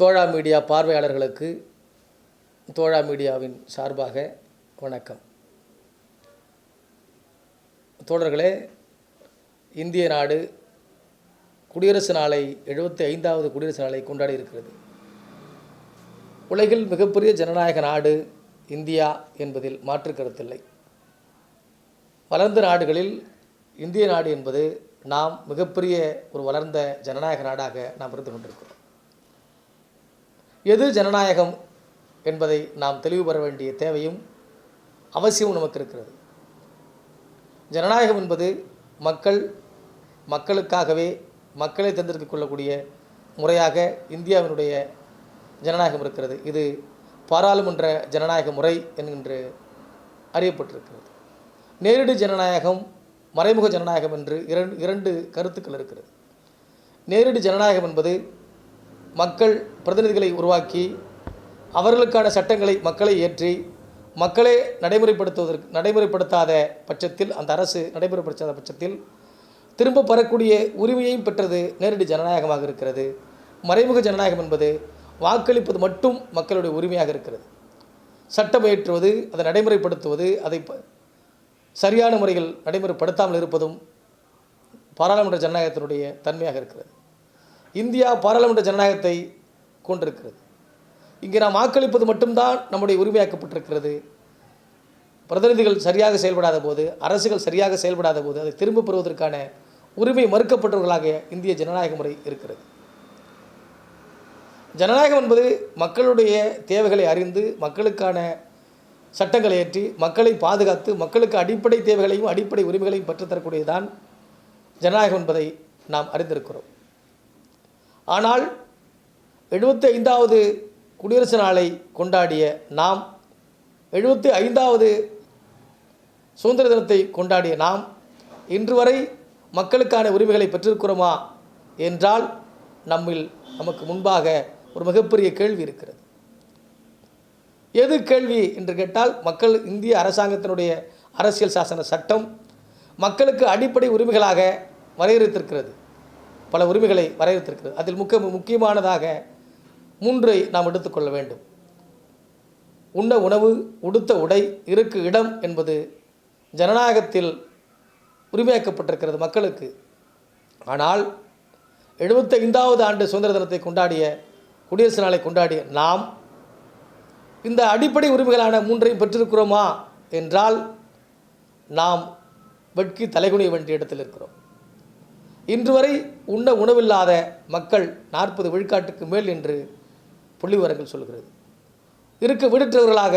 தோழா media பார்வையாளர்களுக்கு தோழா மீடியாவின் சார்பாக வணக்கம். தோழர்களே இந்திய நாடு குடியரசு நாளை எழுபத்தி ஐந்தாவது குடியரசு நாளை கொண்டாடி இருக்கிறது. உலகில் மிகப்பெரிய ஜனநாயக நாடு இந்தியா என்பதில் மாற்று கருத்தில்லை. வளர்ந்த நாடுகளில் இந்திய நாடு என்பது நாம் மிகப்பெரிய ஒரு வளர்ந்த ஜனநாயக நாடாக நாம் இருந்து கொண்டிருக்கிறோம். எது ஜனநாயகம் என்பதை நாம் தெளிவு பெற வேண்டிய தேவையும் அவசியமும் நமக்கு இருக்கிறது ஜனநாயகம் என்பது மக்கள் மக்களுக்காகவே மக்களை தேர்ந்தெடுத்துக் கொள்ளக்கூடிய முறையாக இந்தியாவினுடைய ஜனநாயகம் இருக்கிறது. இது பாராளுமன்ற ஜனநாயக முறை என்கின்று அறியப்பட்டிருக்கிறது. நேரடி ஜனநாயகம் மறைமுக ஜனநாயகம் என்று இரண்டு இரண்டு கருத்துக்கள் இருக்கிறது. நேரடி ஜனநாயகம் என்பது மக்கள் பிரதிநிதிகளை உருவாக்கி அவர்களுக்கான சட்டங்களை மக்களை ஏற்றி மக்களே நடைமுறைப்படுத்துவதற்கு நடைமுறைப்படுத்தாத பட்சத்தில் அந்த அரசு நடைமுறைப்படுத்தாத பட்சத்தில் திரும்ப பெறக்கூடிய உரிமையையும் பெற்றது நேரடி ஜனநாயகமாக இருக்கிறது. மறைமுக ஜனநாயகம் என்பது வாக்களிப்பது மட்டும் மக்களுடைய உரிமையாக இருக்கிறது. சட்டம் இயற்றுவது அதை நடைமுறைப்படுத்துவது அதை சரியான முறையில் நடைமுறைப்படுத்தாமல் இருப்பதும் பாராளுமன்ற ஜனநாயகத்தினுடைய தன்மையாக இருக்கிறது. இந்தியா பாராளுமன்ற ஜனநாயகத்தை கொண்டிருக்கிறது. இங்கே நாம் வாக்களிப்பது மட்டும்தான் நம்முடைய உரிமையாக்கப்பட்டிருக்கிறது. பிரதிநிதிகள் சரியாக செயல்படாத போது அரசுகள் சரியாக செயல்படாத போது அதை திரும்பப் பெறுவதற்கான உரிமை மறுக்கப்பட்டவர்களாக இந்திய ஜனநாயக முறை இருக்கிறது. ஜனநாயகம் என்பது மக்களுடைய தேவைகளை அறிந்து மக்களுக்கான சட்டங்களை ஏற்றி மக்களை பாதுகாத்து மக்களுக்கு அடிப்படை தேவைகளையும் அடிப்படை உரிமைகளையும் பெற்றுத்தரக்கூடியதுதான் ஜனநாயகம் என்பதை நாம் அறிந்திருக்கிறோம். ஆனால் எழுபத்தி ஐந்தாவது குடியரசு நாளை கொண்டாடிய நாம் எழுபத்தி ஐந்தாவது சுதந்திர தினத்தை கொண்டாடிய நாம் இன்று வரை மக்களுக்கான உரிமைகளை பெற்றிருக்கிறோமா என்றால் நம்மில் நமக்கு முன்பாக ஒரு மிகப்பெரிய கேள்வி இருக்கிறது. எது கேள்வி என்று கேட்டால் மக்கள் இந்திய அரசாங்கத்தினுடைய அரசியல் சாசன சட்டம் மக்களுக்கு அடிப்படை உரிமைகளாக வரையறுத்திருக்கிறது. பல உரிமைகளை வரையறுத்திருக்கிறது. அதில் முக்கிய முக்கியமானதாக மூன்றை நாம் எடுத்துக்கொள்ள வேண்டும். உண்ண உணவு உடுத்த உடை இருக்கு இடம் என்பது ஜனநாயகத்தில் உரிமையாக்கப்பட்டிருக்கிறது மக்களுக்கு. ஆனால் எழுபத்தைந்தாவது ஆண்டு சுதந்திர தினத்தை கொண்டாடிய குடியரசு நாளை கொண்டாடிய நாம் இந்த அடிப்படை உரிமைகளான மூன்றையும் பெற்றிருக்கிறோமா என்றால் நாம் வெட்கி தலைகுனிய வேண்டிய இடத்தில் இருக்கிறோம். இன்று வரை உண்ண உணவில்லாத மக்கள் நாற்பது விழுக்காட்டுக்கு மேல் என்று புள்ளிவிவரங்கள் சொல்கிறது. இருக்க விடுற்றவர்களாக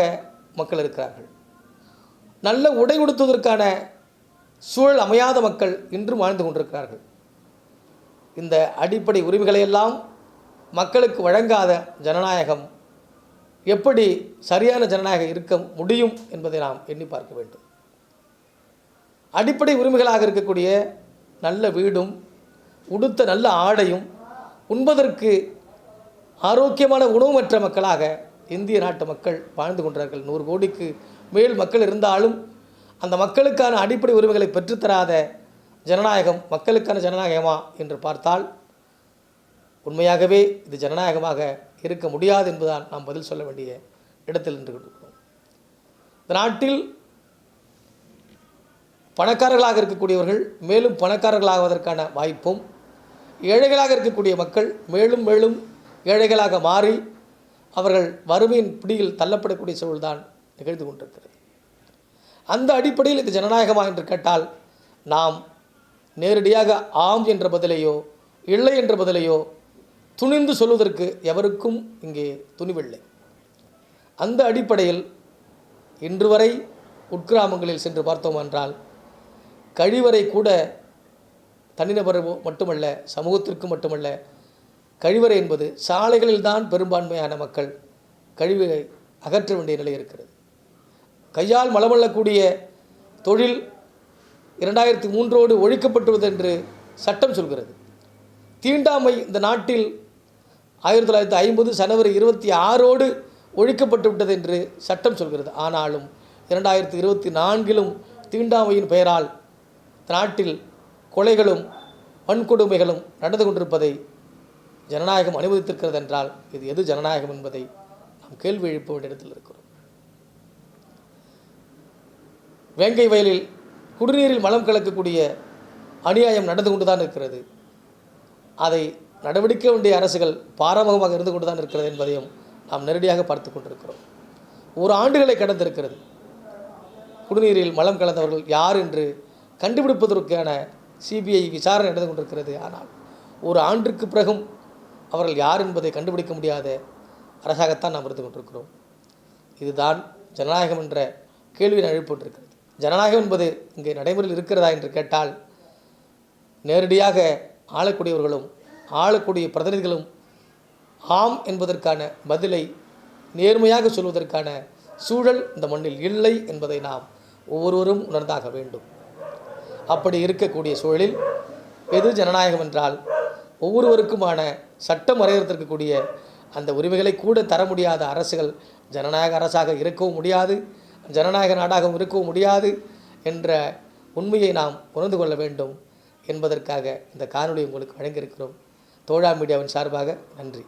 மக்கள் இருக்கிறார்கள். நல்ல உடை உடுத்துவதற்கான சூழல் அமையாத மக்கள் இன்றும் வாழ்ந்து கொண்டிருக்கிறார்கள். இந்த அடிப்படை உரிமைகளையெல்லாம் மக்களுக்கு வழங்காத ஜனநாயகம் எப்படி சரியான ஜனநாயகம் இருக்க முடியும் என்பதை நாம் எண்ணி பார்க்க வேண்டும். அடிப்படை உரிமைகளாக இருக்கக்கூடிய நல்ல வீடும் உடுத்த நல்ல ஆடையும் உண்பதற்கு ஆரோக்கியமான உணவுமற்ற மக்களாக இந்திய நாட்டு மக்கள் வாழ்ந்து கொண்டார்கள் நூறு கோடிக்கு மேல் மக்கள் இருந்தாலும் அந்த மக்களுக்கான அடிப்படை உரிமைகளை பெற்றுத்தராத ஜனநாயகம் மக்களுக்கான ஜனநாயகமா என்று பார்த்தால் உண்மையாகவே இது ஜனநாயகமாக இருக்க முடியாது என்பதுதான் நாம் பதில் சொல்ல வேண்டிய இடத்தில் நின்று கொண்டிருக்கிறோம். இந்த நாட்டில் பணக்காரர்களாக இருக்கக்கூடியவர்கள் மேலும் பணக்காரர்களாவதற்கான வாய்ப்பும் ஏழைகளாக இருக்கக்கூடிய மக்கள் மேலும் மேலும் ஏழைகளாக மாறி அவர்கள் வறுமையின் பிடியில் தள்ளப்படக்கூடிய சூழல்தான் நிகழ்ந்து கொண்டிருக்கிறது. அந்த அடிப்படையில் இது ஜனநாயகமா என்று கேட்டால் நாம் நேரடியாக ஆம் என்ற பதிலையோ இல்லை என்ற பதிலையோ துணிந்து சொல்வதற்கு எவருக்கும் இங்கே துணிவில்லை. அந்த அடிப்படையில் இன்று வரை உட்கிராமங்களில் சென்று பார்த்தோம் என்றால் கழிவறை கூட தனிநபர் மட்டுமல்ல சமூகத்திற்கு மட்டுமல்ல கழிவறை என்பது சாலைகளில்தான் பெரும்பான்மையான மக்கள் கழிவை அகற்ற வேண்டிய நிலை இருக்கிறது. கையால் மலமல்லக்கூடிய தொழில் இரண்டாயிரத்தி மூன்றோடு ஒழிக்கப்பட்டுவது என்று சட்டம் சொல்கிறது. தீண்டாமை இந்த நாட்டில் ஆயிரத்தி தொள்ளாயிரத்தி ஐம்பது ஜனவரி இருபத்தி ஆறோடு ஒழிக்கப்பட்டு விட்டது என்று சட்டம் சொல்கிறது. ஆனாலும் இரண்டாயிரத்தி இருபத்தி நான்கிலும் தீண்டாமையின் பெயரால் நாட்டில் கொலைகளும் வன்கொடுமைகளும் நடந்து கொண்டிருப்பதை ஜனநாயகம் அனுமதித்திருக்கிறது என்றால் இது எது ஜனநாயகம் என்பதை நாம் கேள்வி எழுப்ப வேண்டிய இடத்தில் இருக்கிறோம். வேங்கை வயலில் குடிநீரில் மலம் கலக்கக்கூடிய அநியாயம் நடந்து கொண்டு தான் இருக்கிறது. அதை நடவடிக்கை வேண்டிய அரசுகள் பாரமுகமாக இருந்து கொண்டு தான் இருக்கிறது என்பதையும் நாம் நேரடியாக பார்த்து கொண்டிருக்கிறோம். ஒரு ஆண்டுகளை கடந்திருக்கிறது. குடிநீரில் மலம் கலந்தவர்கள் யார் என்று கண்டுபிடிப்பதற்கான சிபிஐ விசாரணை நடந்து கொண்டிருக்கிறது. ஆனால் ஒரு ஆண்டிற்கு பிறகும் அவர்கள் யார் என்பதை கண்டுபிடிக்க முடியாத அரசாகத்தான் நாம் இருந்து கொண்டிருக்கிறோம். இதுதான் ஜனநாயகம் என்ற கேள்வி எழுப்பப்பட்டிருக்கிறது ஜனநாயகம் என்பது இங்கே நடைமுறையில் இருக்கிறதா என்று கேட்டால் நேரடியாக ஆளக்கூடியவர்களும் ஆளக்கூடிய பிரதிநிதிகளும் ஆம் என்பதற்கான பதிலை நேர்மையாக சொல்வதற்கான சூழல் இந்த மண்ணில் இல்லை என்பதை நாம் ஒவ்வொருவரும் உணர்ந்தாக வேண்டும். அப்படி இருக்கக்கூடிய சூழலில் எது ஜனநாயகம் என்றால் ஒவ்வொருவருக்குமான சட்டம் வரையறுத்திருக்கக்கூடிய அந்த உரிமைகளை கூட தர முடியாத அரசுகள் ஜனநாயக அரசாக இருக்கவும் முடியாது ஜனநாயக நாடாகவும் இருக்கவும் முடியாது என்ற உண்மையை நாம் உணர்ந்து கொள்ள வேண்டும் என்பதற்காக இந்த காணொலி உங்களுக்கு வழங்கியிருக்கிறோம். தோழா மீடியாவின் சார்பாக நன்றி.